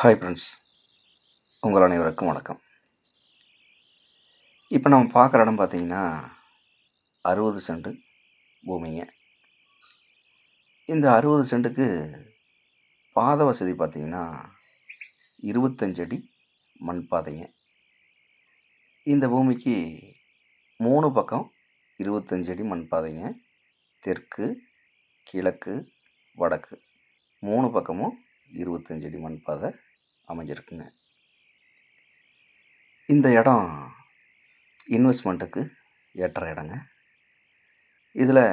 Hi friends உங்கள் அனைவருக்கும் வணக்கம். இப்போ நம்ம பார்க்குற இடம் பார்த்தீங்கன்னா அறுபது சென்ட் பூமிங்க. இந்த அறுபது சென்ட்டுக்கு பாதை வசதி பார்த்தீங்கன்னா இருபத்தஞ்சு அடி மண் பாதைங்க. இந்த பூமிக்கு மூணு பக்கம் இருபத்தஞ்சு அடி மண் பாதைங்க. தெற்கு கிழக்கு வடக்கு. மூணு பக்கமும் இருபத்தஞ்சடி அடி மண் பாதை. அமைஞ்சிருக்குங்க. இந்த இடம் இன்வெஸ்ட்மெண்ட்டுக்கு ஏற்ற இடங்க. இதில்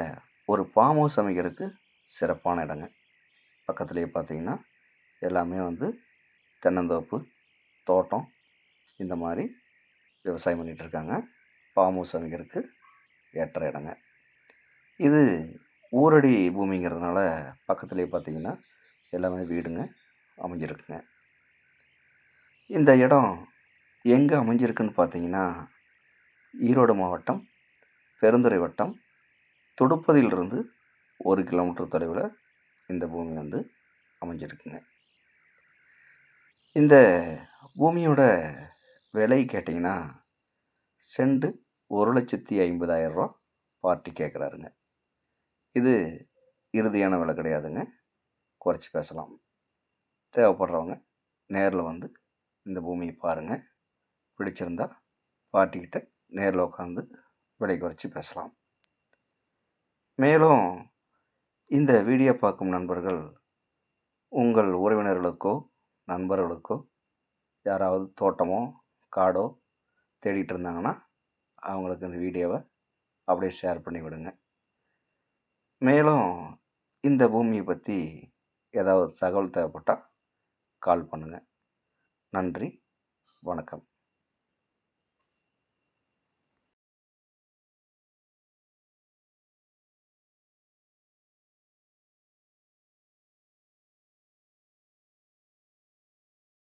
ஒரு ஃபார்ம் ஹவுஸ் அமைக்கிறதுக்கு சிறப்பான இடங்க. பக்கத்துலேயே பார்த்திங்கன்னா எல்லாமே வந்து தென்னந்தோப்பு தோட்டம் இந்த மாதிரி விவசாயம் பண்ணிகிட்டு இருக்காங்க. ஃபார்ம் ஹவுஸ் அமைக்கிறதுக்கு ஏற்ற இடங்க. இது ஊரடி பூமிங்கிறதுனால பக்கத்துலேயே பார்த்தீங்கன்னா எல்லாமே வீடுங்க அமைஞ்சிருக்குங்க. இந்த இடம் எங்கே அமைஞ்சிருக்குன்னு பார்த்தீங்கன்னா ஈரோடு மாவட்டம் பெருந்துறை வட்டம் தொடுப்பதிலிருந்து ஒரு கிலோமீட்டர் தொலைவில் இந்த பூமி வந்து அமைஞ்சிருக்குங்க. இந்த பூமியோட விலை கேட்டிங்கன்னா செண்டு ஒரு லட்சத்தி ஐம்பதாயிரரூவா பார்ட்டி கேட்குறாருங்க இது இறுதியான விலை கிடையாதுங்க. குறைச்சி பேசலாம். தேவைப்படுறவங்க நேரில் வந்து இந்த பூமியை பாருங்கள் பிடிச்சிருந்தா பாட்டிக்கிட்ட நேரில் உட்காந்து விலை குறைச்சி பேசலாம். மேலும் இந்த வீடியோ பார்க்கும் நண்பர்கள் உங்கள் உறவினர்களுக்கோ நண்பர்களுக்கோ யாராவது தோட்டமோ காடோ தேடிட்டு இருந்தாங்கன்னா அவங்களுக்கு இந்த வீடியோவை அப்படியே ஷேர் பண்ணி விடுங்க. மேலும் இந்த பூமியை பற்றி ஏதாவது தகவல் தேவைப்பட்டால் கால் பண்ணுங்கள் நன்றி. வணக்கம்.